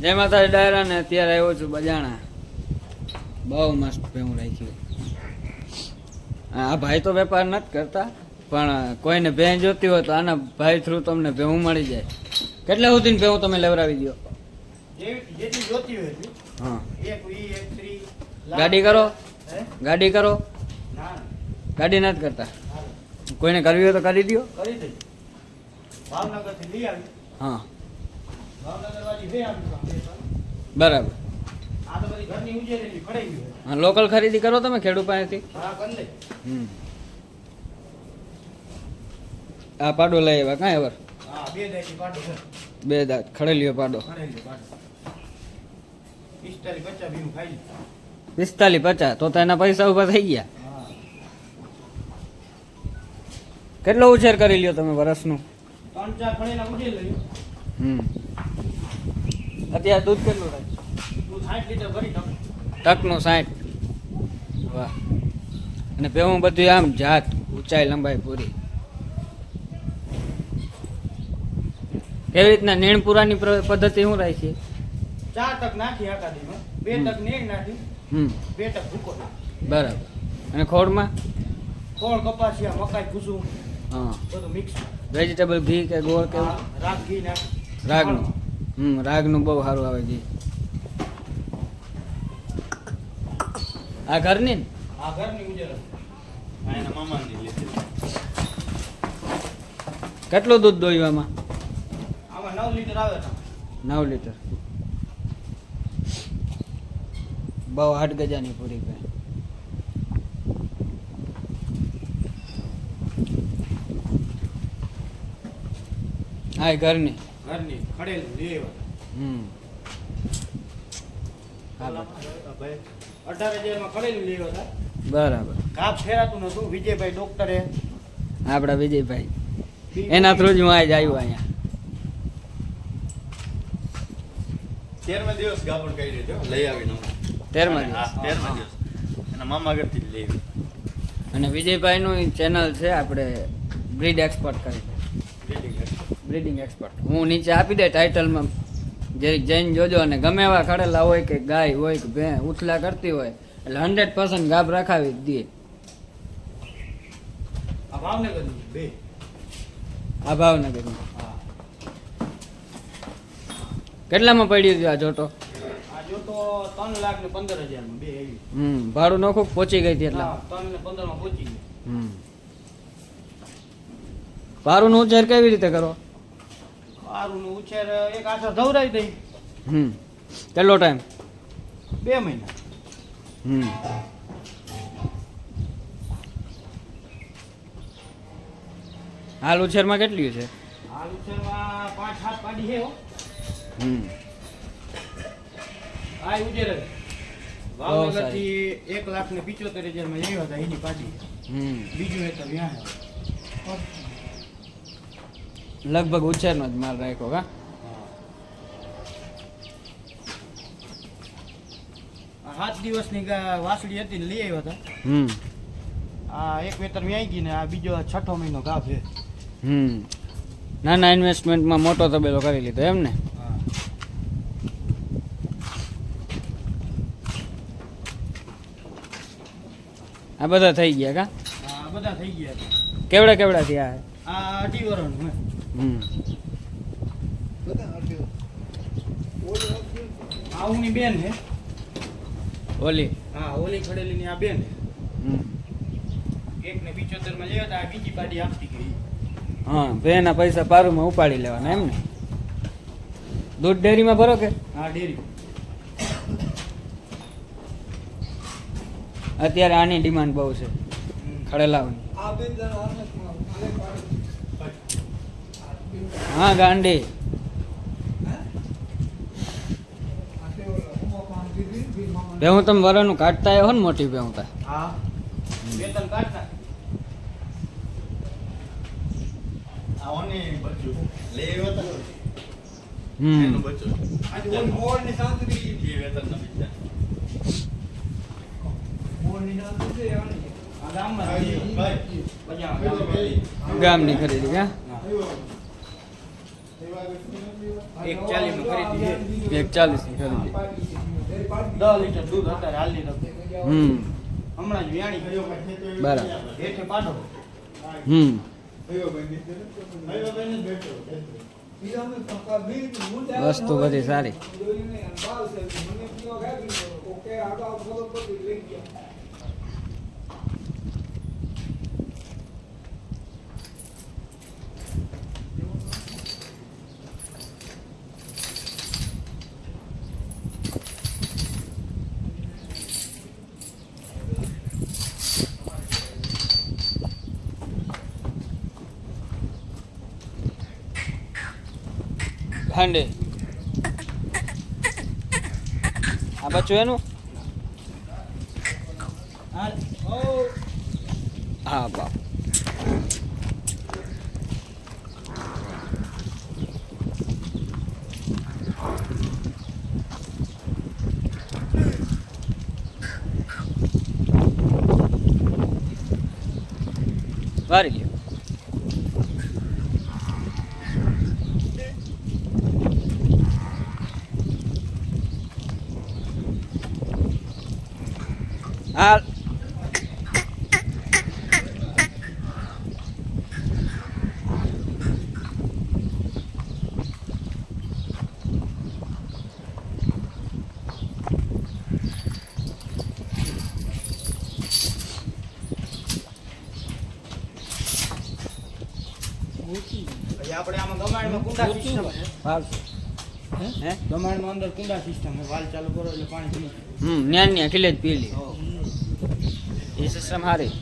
જય માતા ડાયરા ને અત્યારે આવ્યો છું બજાણા. બહુ મસ્ત ભેવું રાખ્યું. આ ભાઈ તો વેપાર નથી કરતા પણ કોઈને ભેં જોતી હોય તો આના ભાઈ થ્રુ તમને ભેવું મળી જાય. કેટલા સુધી ભેવું તમે લેવડાવી દો. હા. ગાડી કરો. ગાડી કરો. ગાડી નથી કરતા. કોઈને કરવી હોય તો કરી દો હા. બરાબર. લોકલ ખરીદી કરો તમે ખેડૂત પાસેથી? આ પાડો લઈ આવ્યા કાંઈ એવર બે દાંત ખડેલ્યો પાડો. પિસ્તાલીસ પચાસ તો એના પૈસા ઊભા થઈ ગયા. કેટલો ઉછેર કરી લ્યો તમે વર્ષનું? ત્રણ ચાર હમ. અત્યારે દૂધ કેટલું થાય? સાઠ લીટર ભરી નાખ. ટકનું સાઠ. વાહ. અને પેવું બધું આમ જાત ઊંચાઈ લંબાઈ પૂરી. કેવી રીતના નીણપુરાની પદ્ધતિ શું રાખી ચાર તક નાખી આકાદીમાં બે નાખી. હમ. બે તક ભૂકો બરાબર. અને ખોળમાં? ખોળ કપાસિયા મકાઈ કુસુમ હા. બધું મિક્સ વેજીટેબલ ઘી કે ગોળ કે? રાગ ઘી નાખ. રાગનું. હમ રાગનું બહુ સારું આવે ઘી આ ઘરની ને? આ ઘરની ઉજેર આ એના મામાની લીધી કેટલું દૂધ દોયું આમાં? નવ લીટર આવે નવ લીટર. બહુ આઠ ગજાની પૂરી ભાઈ હા ઘરની. ઘરની ખડેલું લેવા. હમ. અઢાર હજારમાં ખડેલું લેવા હતા. બરાબર. કાપ ફેરાતું નતું. વિજયભાઈ ડોક્ટરે વિજયભાઈ. એના થ્રુ જ હું આજ આવ્યો અહીંયા. તેરમા દિવસ ગાબડ કરી દેજો લઈ આવીને તેરમા દિવસ. તેરમા દિવસ. એના મામા ઘરથી જ લઈ અને વિજયભાઈનું ચેનલ છે આપણે બ્રીડ એક્સપર્ટ કરી. બ્રીડિંગ એક્સપર્ટ હું નીચે આપી દે ટાઇટલમાં જે જઈને જોજો અને ગમે એવા ખડેલા હોય કે ગાય હોય કે ભેં ઉથલા કરતી હોય એટલે હંડ્રેડ પર્સન્ટ ગાબ રાખાવી દે આ ભાવનગર કેટલામાં પડ્યું હતું આ જોટો? હમ ભાડું નોખું પહોંચી ગઈ હતી એટલે? પહોંચી ગઈ. હમ. ભાડું નું ઉચ્ચાર કેવી રીતે કરો? સારું નું ઉછેર એક આછા ધવરાઈ દઈ. હમ. કેટલો ટાઈમ બે મહિના. હમ. હાલ ઉછેરમાં કેટલી છે? હાલ ઉછેરમાં પાંચ સાત પાડી છે હો. હમ. આ ઉજેર જ બહુ એક લાખ ને પિચોતેર હજારમાં એની પાડી. હમ. બીજું એ તો વ્યાહ લગભગ ઉછેરનો જ માલ રાખ્યો કા? સાત દિવસની વાસળી હતી ને લઈ આવ્યા હતા હમ. આ એક વેતર વ્યાઈ ગઈ ને આ બીજો છઠ્ઠો મહિનો ગાભ છે. હમ. નાના ઇન્વેસ્ટમેન્ટમાં મોટો તબેલો કરી લીધો એમ ને? આ બધા થઈ ગયા કા? આ બધા થઈ ગયા કેવડા કેવડા થયા આ? અઢી વર્ષનું હે. હમ આ ઊની બેન હે? ઓલી. હા ઓલી ખડેલીની આ બેન છે. હમ. એક ને પિચોતેરમાં લેવા હતા આ બીજી પાડી આપતી ગઈ. હા બેના પૈસા પારુમાં ઉપાડી લેવાના એમ ને દૂધ ડેરીમાં ભરો કે? હા ડેરી. અત્યારે આની ડિમાન્ડ બહુ છે ખડેલાઓની. હા ગાંડી. બેહું તમે વરાનું કાઢતા આવ્યો ને મોટી તા. હા. ગામની ખરીદી હા હા. એક ચાલીસનું ખરીદી એક ચાલીસની ખરીદી દસ લીટર દૂધ અત્યારે હાલની રકમ હમ. હમણાં જ વ્યાણી બરાબર. હેઠે પાડો. હમ. વસ્તુ બધી સારી. ભાંડે આ બચ્ચું એનું? હા બાપ. વારી લ્યો. હાલ આપણે આમાં ગમાણમાં કુંડા સિસ્ટમ છે હે? ગમાણમાં અંદર કુંડા સિસ્ટમ છે વાલ ચાલુ કરો એટલે પાણી પી હમ ન્યા ન્યા કિલે જ પી લે એ સિસ્ટમ સારી?